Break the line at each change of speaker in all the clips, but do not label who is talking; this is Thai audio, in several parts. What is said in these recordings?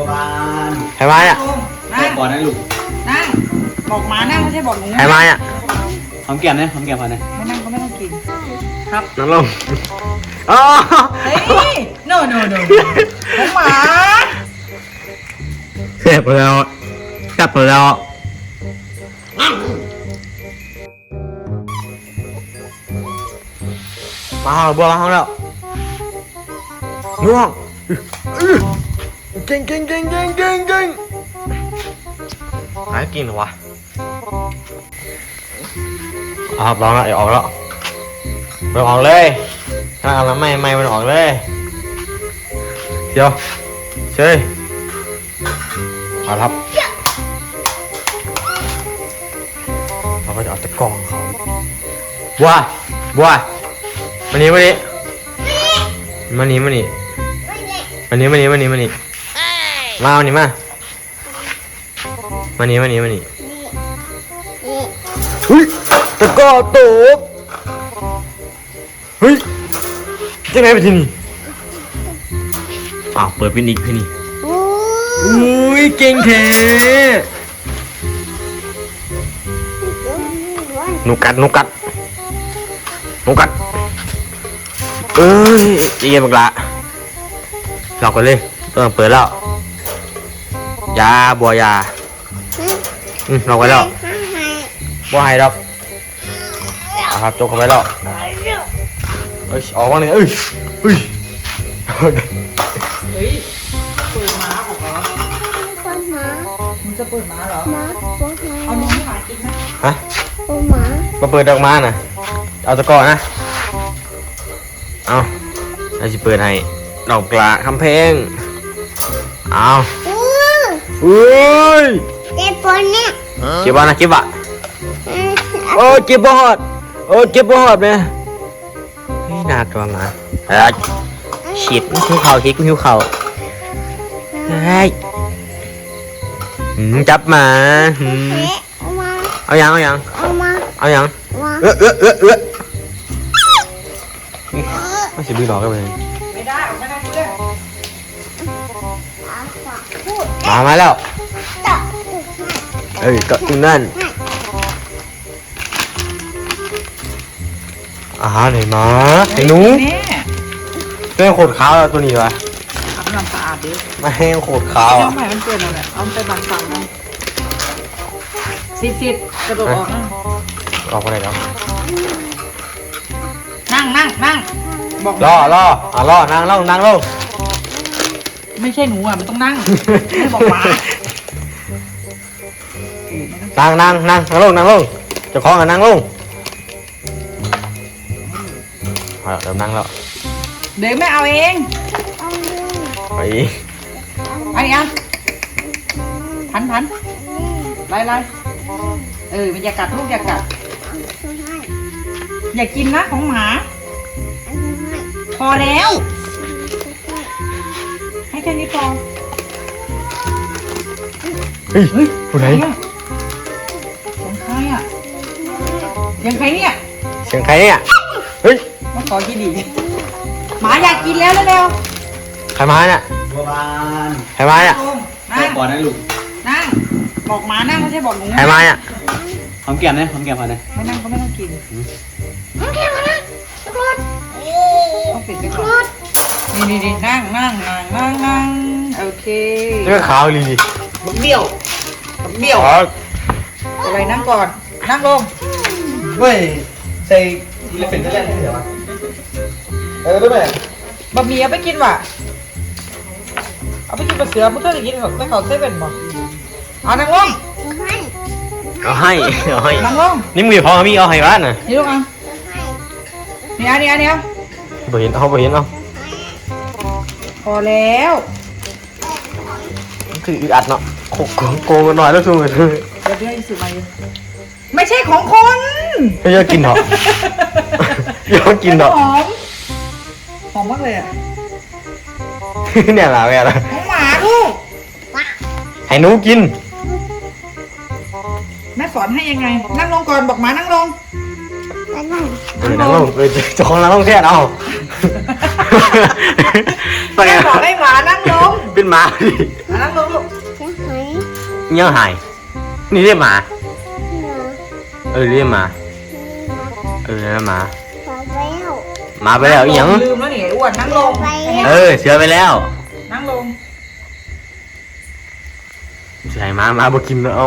ประมาณ
ใครมาเนี่ย
นั่ง
ก่อนนะลูก
นั่งบอกหมานั่งไม่ใช่บอกหนู
ใครมาเนี่ย
หอมแก้มนะหอมแก้มพอนะ
ไม่นั่งก็ไม่ต้องกิน
น้องลงอ๋อ
เฮ้ย no no no ของหมา
เสียบแล้วกลับแล้วมาห้องบัวมาห้องแล้วง่วงเก่งเก่งเก่งเก่งเก่งเก่งหายกินเหรอวะเอาครับลองแล้วอย่าออกแล้วมันออกเลยถ้าเอามาไม่ไม่มันออกเลยเดี๋ยวเชยเอาครับเราก็จะเอาตะกร้องเขาบัวบัวมานี่มานี่มานี่มานี่มานี่มานี่มานี่มานี่ มาเอานี่มา มานี่มานี่มานี่เฮ้ยตะกร้อตกเฮ้ยจังไงไปที่นี่อ้าวเปิดเป็นอีกพี่นี่อุ้ยเก่งแท้หนูกัดหนูกัดหนูกัดเอ้ยใจเย็นบักละหลอกกันเลยต้องเปิดแล้ว ยาบัวยาอืมหลอกไว้แล้วบัวให้ดอกเอาครับจกเข้าไปแล้วเอ้ยออกมาเลยเอ้ยเอ้ย
เฮ้ยเปิดหมาออกเหรอมึงจะเปิดหมาเหรอเอานมให้หมากินไหม
ฮะมาเปิดดอกไม้น่ะเอาตะกร้อนะเอาเราจะเปิดให้ดอกกระคำเพงเอา อุ้ยเก็บบ้านะเก็บบ่ะโอ้ยเก็บบ่หอดโอ้ยเก็บบ่หอดเนี่ยนี่น่ากลัวมาเอ้ยฉีดหิวเข่าฉีดหิวเข่าเฮ้ยหืมจับหมาหืมเอายังเอายังเอายังเออเออเออเออไม่ใช่บีหลอกกันเลย
ไม่ได้ออกไม่ได้ดูเลย
มามาแล้ว เอ้ยก็ตรงนั่นอาหารไหนมาไอ้หนู
แน่
เรื่องโขดขาวแล้วตัวนี้วะ
อาบน้ำสะอาดดิ
ไม่ให้โขดขาว
เจ้า
อะ
ใหม่มันเกิดอะไรเอาไปบังฝั่งมันซิดซิดกระโดดออกนะ
ออกไปไหนแล้ว
นั่งนั่งนั่งบอก
รอรออะรอนั่งลงนั่งลง
ไม่ใช่หนูอะ มันต้องนั่ง ไม่บอกหมา
นั่งนั่งนั่งนั่งลงนั่งลงเจ้าของอะนั่งลงเอาเริ่มนั่งแล้ว
เดี๋ยวไม่เอาเอง
ไป
อันนี้อะพันพันไล่ไล่เออมันอย่ากัดลูกอย่ากัดอย่ากินนะของหมา พอแล้วให้ แค่นี้พอ
เฮ้ย
เฮ้ย
ผู้ไหน
เนี่ยของใครอะเสียังใครเนี่ย
เสียงใครเนี่ยเฮ้ย
มาขอกินดีหมาอยากกินแล้วเร็ว
ใครมาเนี่ย
ประมาณ
ใครมาเนี่ย
ๆลงนั่ง
ก่อนนะลูก
นั่งบอกหมานั่งไม่ใช่บอกหนู
ใครมาเนี่ย
หอมแก้มนะหอมแก้มพอนะ
ไม่นั่งก็ไม่ต้องกินต้องปิดไปก่อน นี่นี่นี่นั่งนั่งนั่งนั่งนั่งโอเค
เรื่องขาวลี
บักเบี้ยวบักเบี้ยว
อ๋อ
อะไรนั่งก่อน นั่งลง
เว้ยใส่ทีละเป็นก็ได้เหรอวะเออได้ไหม
บะหมี่เอาไปกินว่ะเอาไปกินปลาเสือพุทธจะกินกับไม่เขาเซเว่นบ่เอานั่งลง
เอาให้เอาให้
นั่งลง
นี่มือพอมีเอาให้บ้านน่ะ
นี่ลูกเอะนี่อันนี้อันนี้เอา
บ่เห็นเอาบ่เห็นเอา
พอแล้ว
คืออึดอัดเนาะโกงโกงโกงกันหน่อยแล้วทุกคน
เดี๋ยวเดี๋ยวอีกสิมาอยู่ไม่ใช่ของคน
ไม่อยากกินหรอกอยากกินหรอก
หอมหอมมากเลยอะ
เนี่ยล่ะแม่ล่ะ
ของหมาลูก
ให้หนูกิน
แม่สอนให้ยังไงนั่งลงก่อนบอกหมานั่งลง
เออนั่งลงเออเจ้าของนั่งลงแทนเอาไปไง
แม่บอกให้หมานั่งลง
เป็นหมาดิ
หมานั่งลงลูก
เงี้ยหาย นี่เรียกหมา เออเรียกหมา เออนั่นหมาหมาไปแล้วอีหยัง
ลืมแล้วนี่ไอ้อ้วนนั่งลง
เออเสือไปแล้ว
นั่งลง
ใช่หมาหมาบ่กินแล้วเอา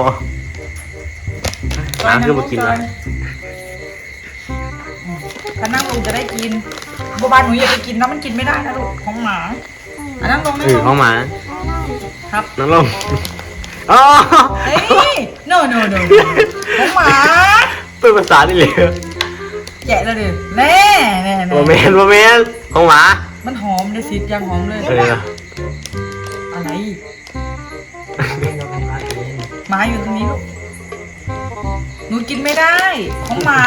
หมาคือบ่กิน
เล
แล้ว
ย ถ้านั่งลงจะได้กินบัวบานหนูอย่าไปกินนะมันกินไม่ได้นะลูกของหมาอะนั่งลงนั่
เองอ
ล
ของ
ง
หมา
ครับ
นั่งลงอ๋อ
เฮ้ย no no no no ของหมา
เป็นภาษานี่เลย
แกะแล้วดิแน่แน่แน่
โมเมนต์โมเมนต์ของหมา
มันหอมเลยสิยังหอมเลย
เออ
อะไรหมาอยู่ตรงนี้ลูกหนูกินไม่ได้ ของหมา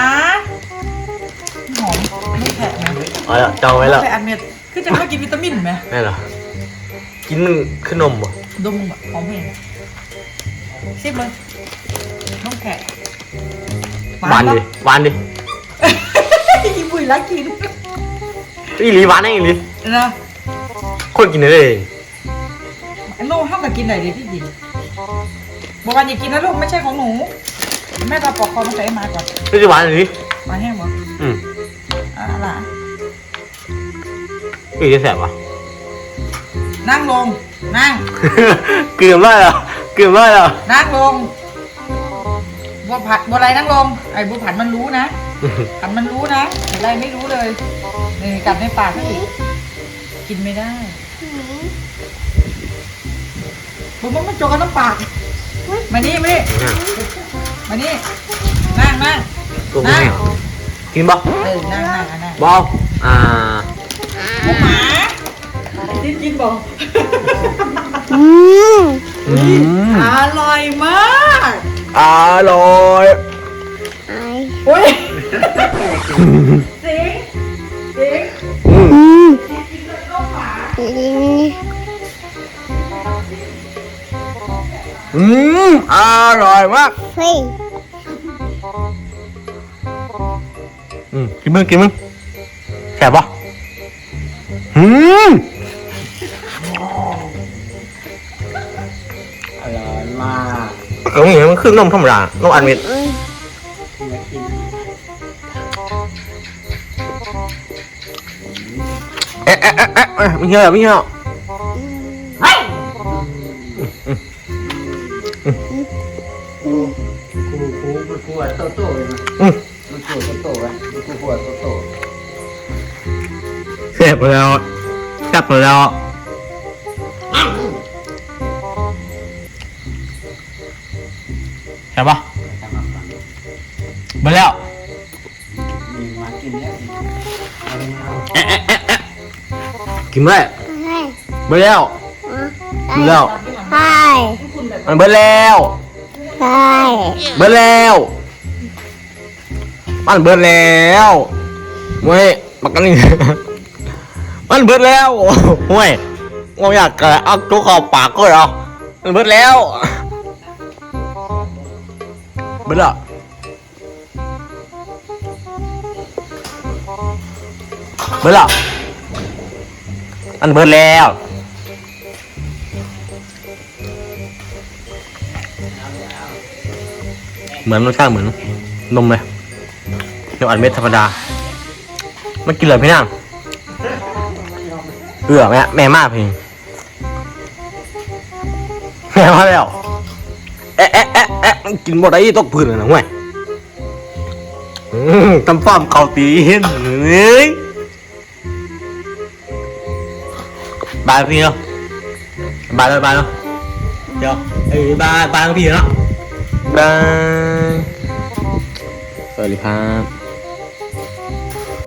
เอาละจองไว้แล้ว
แผะอันเม็ดคือจะมากินวิตามินไหม
แม่เหรอกินขนมบ่
ดมแบบหอมเห็นซิบเลยน้องแผะ
หวานดิหวานดิ
อีบุยรักกิน
อีหลีหวานเองอีหลี
นะ
คนกินได้เลย
อันโน่ห้ามกับกินไหนเลยที่จริงบอกว่าอย่ากินนะลูกไม่ใช่ของหนูแม่ตาปอกคอมาใส่ให้หมาก่อน
ไม่ใช่หวานเลยดิ
หมาแห้งบ่
อืม
อ่
อีจะแสบวะ
นั่งลง นั่ง
เกลือมากเหรอเกลือมากเหรอ
นั่งลง บัวผัดบัวอะไรนั่งลง ไอ้บัวผัดมันรู้นะผัดมันรู้นะอะไรไม่รู้เลยนี่กัดในปากเขาอีก กินไม่ได้ผมว่ามันโจกกันน้ำปาก มานี่มานี่มานี่นั่งนั่ง
ตัวไม่เหรอกินบ่
เออนั่งนั่งอะนั่ง
บออ่า
หมากินกินบอก
อืม
อร่อยมาก
อร่อย
โอ้ยสิงสิง
อืม
นเลยลูกหมา
อืมอร่อยมากอืมกินมึงกินมึงแสบปะ อืม
อร่อยมาก
ก็อย่างนี้มันคือนมธรรมดานมอันเม็ด
อยากิน
เอ๊ะเอ๊ะเอ๊ะเอ๊ะเอ๊ะไม่เชื่อไม่เชื่อ
กูกูกูมันกลัวโตโตเลยนะ
อืม
มันกลัวโตโต้กันมันกลัวโตโต
แสบไปแล้วแสบไปแล้วแสบปะไปแล้ว
มีมากินแล้วเอาไม่เอา
เอ๊ะเอ๊ะเอ๊ะเอ๊ะกินไม่ได้ไปแล้วไปแล้วมันเบิดแล้วเบิดแล้วมันเบิดแล้วเว้ยปักกันนี่ มันเบิดแล้วเว้ยงงอยากกระเอาตัวเข้าปากก็เหรอมันเบิดแล้วเบิดแล้วเบิดแล้วมันเบิดแล้วเหมือนรสชาติเหมือนนมเลยเดี๋ยวอัดเม็ดธรรมดาไม่กินเลยพี่นาง เอือแม่แม่มากพี่แม่มาแล้วเอ๊ะเอ๊ะเอ๊ะเอ๊ะมันกินหมดไอ้ตกพื้นเลยนะเว้ยอืมทำฟาร์มเกาตีนเฮ้ยบายพี่เนาะบายเลยบายเนาะเดี๋ยวเอ้ยบายบายพี่เนาะบายสวัสดีครับ